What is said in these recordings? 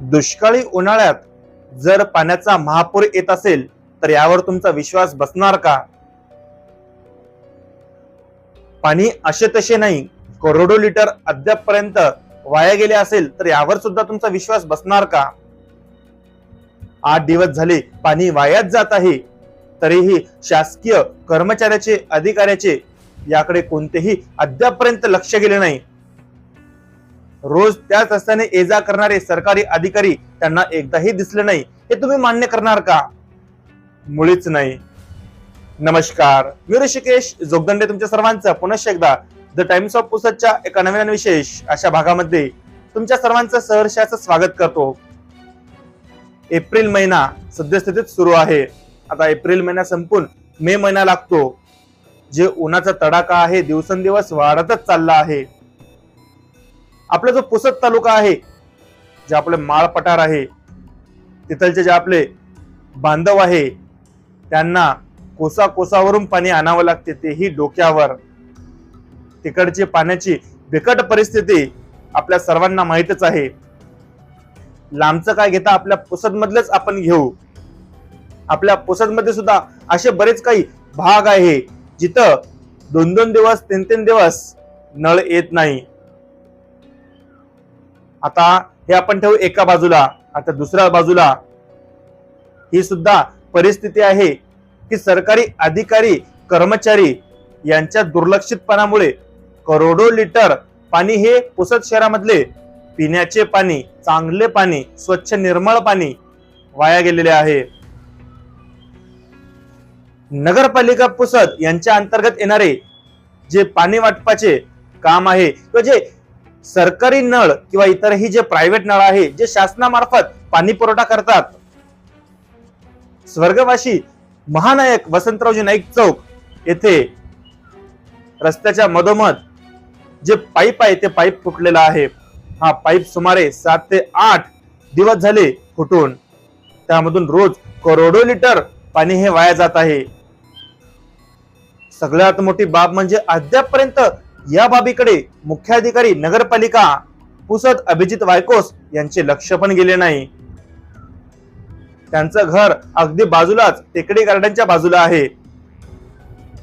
दुष्काळी उन्हाळ्यात जर पाण्याचा महापूर येत असेल तर यावर तुमचा विश्वास बसणार का? पाणी असे तसे नाही करोडो लिटर अद्यापपर्यंत वाया गेले असेल तर यावर सुद्धा तुमचा विश्वास बसणार का? आठ दिवस झाले पाणी वायाच जात आहे तरीही शासकीय कर्मचाऱ्याचे अधिकाऱ्याचे याकडे कोणतेही अद्यापपर्यंत लक्ष गेले नाही. रोज त्याच रस्त्याने ये जा करणारे सरकारी अधिकारी त्यांना एकदाही दिसले नाही. हे तुम्ही मान्य करणार का? मुळीच नाही. नमस्कार. मी ऋषिकेश जोगदंडे तुमच्या सर्वांचं पुनश्च एकदा द टाइम्स ऑफ पुसदच्या एका नवीन विशेष अशा भागामध्ये तुमच्या सर्वांचं सहर्षाचं स्वागत करतो. एप्रिल महिना सद्यस्थितीत सुरू आहे. आता एप्रिल महिना संपून मे महिना लागतो. जे उन्हाचा तडाखा आहे दिवसेंदिवस वाढतच चालला आहे. आपला जो पुसद तालुका आहे जे आपले माळ पठार आहे तिथलचे जे आपले बांधव आहे त्यांना कोसा कोसावरून पाणी आणावं लागते तेही डोक्यावर. तिकडची पाण्याची बिकट परिस्थिती आपल्या सर्वांना माहीतच आहे. लांबचं काय घेता आपल्या पुसदमधलेच आपण घेऊ. आपल्या पुसदमध्ये सुद्धा असे बरेच काही भाग आहे जिथं दोन दोन दिवस तीन तीन दिवस नळ येत नाही. आता हे आपण ठेवू एका बाजूला आता दुसऱ्या बाजूला. ही सुद्धा परिस्थिती आहे की सरकारी अधिकारी कर्मचारी यांच्या दुर्लक्षितपणामुळे करोडो लिटर पाणी हे पुसद शहरामधले पिण्याचे पाणी चांगले पाणी स्वच्छ निर्मळ पाणी वाया गेलेले आहे. नगरपालिका पुसद यांच्या अंतर्गत येणारे जे पाणी वाटपाचे काम आहे किंवा जे सरकारी नळ किंवा इतरही जे प्रायव्हेट नळ आहे जे शासनामार्फत पाणी पुरवठा करतात. स्वर्गवासी महानायक वसंतरावजी नाईक चौक येथे रस्त्याच्या मधोमध जे पाईप आहे ते पाईप फुटलेला आहे. हा पाईप सुमारे सात ते आठ दिवस झाले फुटून. त्यामधून रोज करोडो लिटर पाणी हे वाया जात आहे. सगळ्यात मोठी बाब म्हणजे अद्यापपर्यंत या बाबीकडे मुख्याधिकारी नगरपालिका पुसद अभिजित वायकोस यांचे लक्ष पण गेले नाही. त्यांचं घर अगदी बाजूलाच टेकडी गार्डनच्या बाजूला आहे.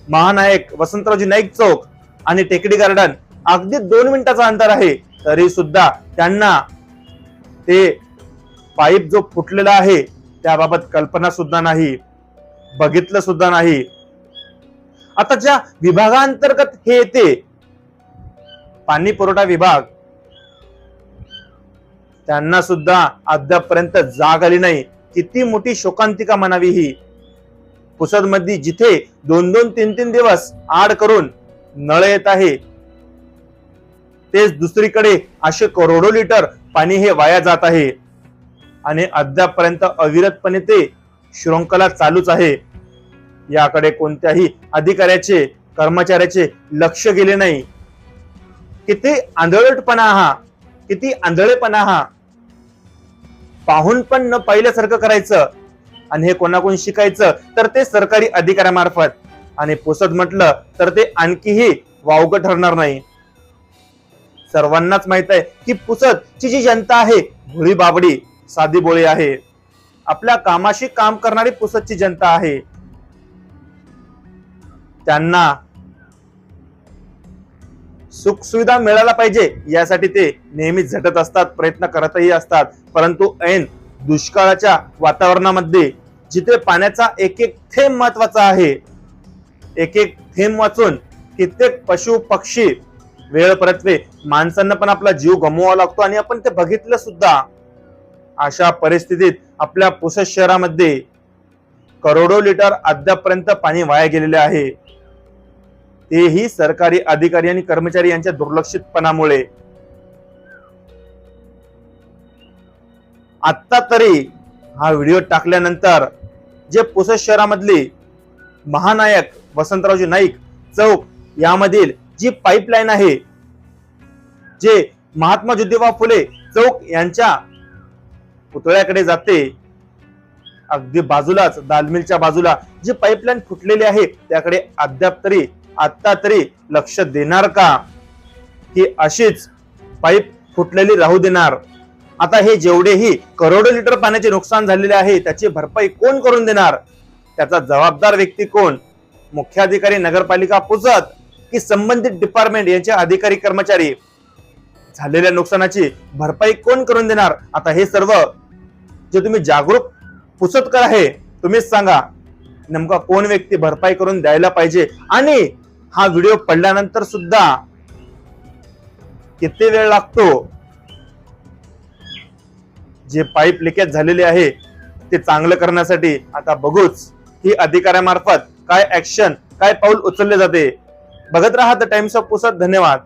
महानायक वसंतरावजी नाईक चौक आणि टेकडी गार्डन अगदी दोन मिनिटाचं अंतर आहे तरी सुद्धा त्यांना ते पाईप जो फुटलेला आहे त्याबाबत कल्पना सुद्धा नाही बघितलं सुद्धा नाही. आता ज्या विभागांतर्गत हे येते पाणी पुरवठा विभाग त्यांना सुद्धा अद्यापपर्यंत जाग आली नाही. किती मोठी शोकांतिका म्हणावी ही. पुसद जिथे दोन दोन तीन तीन दिवस आड करून नळ येत आहे तेच दुसरीकडे असे करोडो लिटर पाणी हे वाया जात आहे. आणि अद्यापपर्यंत अविरतपणे ते शृंखला चालूच आहे. याकडे कोणत्याही अधिकाऱ्याचे कर्मचाऱ्याचे लक्ष गेले नाही. किती आंधळटपणा हा किती आंधळेपणा हा. पाहून पण न पाहिल्यासारखं करायचं आणि हे कोणाकडून शिकायचं तर ते सरकारी अधिकाऱ्यामार्फत. आणि पुसत म्हटलं तर ते आणखीही वावग ठरणार नाही. सर्वांनाच माहीत आहे की पुसत ची जी जनता आहे भोळी बाबडी साधी बोळी आहे. आपल्या कामाशी काम करणारी पुसतची जनता आहे. त्यांना सुखसुविधा मिळायला पाहिजे यासाठी ते नेहमी झटत असतात प्रयत्न करतही असतात. परंतु ऐन दुष्काळाच्या वातावरणामध्ये जिथे पाण्याचा एक एक थेंब महत्त्वाचा आहे एक एक थेंब वाचून कित्येक पशु पक्षी वेळ परतवे. माणसांना पण आपला जीव गमवावा लागतो आणि आपण ते बघितलं सुद्धा. अशा परिस्थितीत आपल्या पुसद शहरामध्ये करोडो लिटर अद्यापर्यंत पाणी वाया गेलेले आहे. तेही सरकारी अधिकारी आणि कर्मचारी यांच्या दुर्लक्षितपणामुळे. आत्ता तरी हा व्हिडिओ टाकल्यानंतर जे पुसद शहरामधली महानायक वसंतरावजी नाईक चौक यामधील जी पाईपलाईन आहे जे महात्मा ज्योतिबा फुले चौक यांच्या पुतळ्याकडे जाते अगदी बाजूलाच दालमिलच्या बाजूला जी पाईपलाईन फुटलेली आहे त्याकडे अद्याप तरी आत्ता तरी लक्ष देणार का? की अशीच पाईप फुटलेली राहू देणार. आता हे जेवढेही करोडो लिटर पाण्याचे नुकसान झालेले आहे त्याची भरपाई कोण करून देणार? त्याचा जबाबदार व्यक्ती कोण? मुख्याधिकारी नगरपालिका पुसत की संबंधित डिपार्टमेंट यांचे अधिकारी कर्मचारी? झालेल्या नुकसानाची भरपाई कोण करून देणार? आता हे सर्व जे तुम्ही जागरूक पुसतकर आहे तुम्हीच सांगा. नेमका कोण व्यक्ती भरपाई करून द्यायला पाहिजे? आणि हा व्हिडिओ पडल्यानंतर सुद्धा किती वेळ लागतो? जे पाईप लिकेज झालेले आहे ते चांगलं करण्यासाठी आता बघूच. ही अधिकाऱ्यामार्फत काय ऍक्शन काय पाऊल उचलले जाते? बघत राहा द टाइम्स ऑफ पुसत धन्यवाद.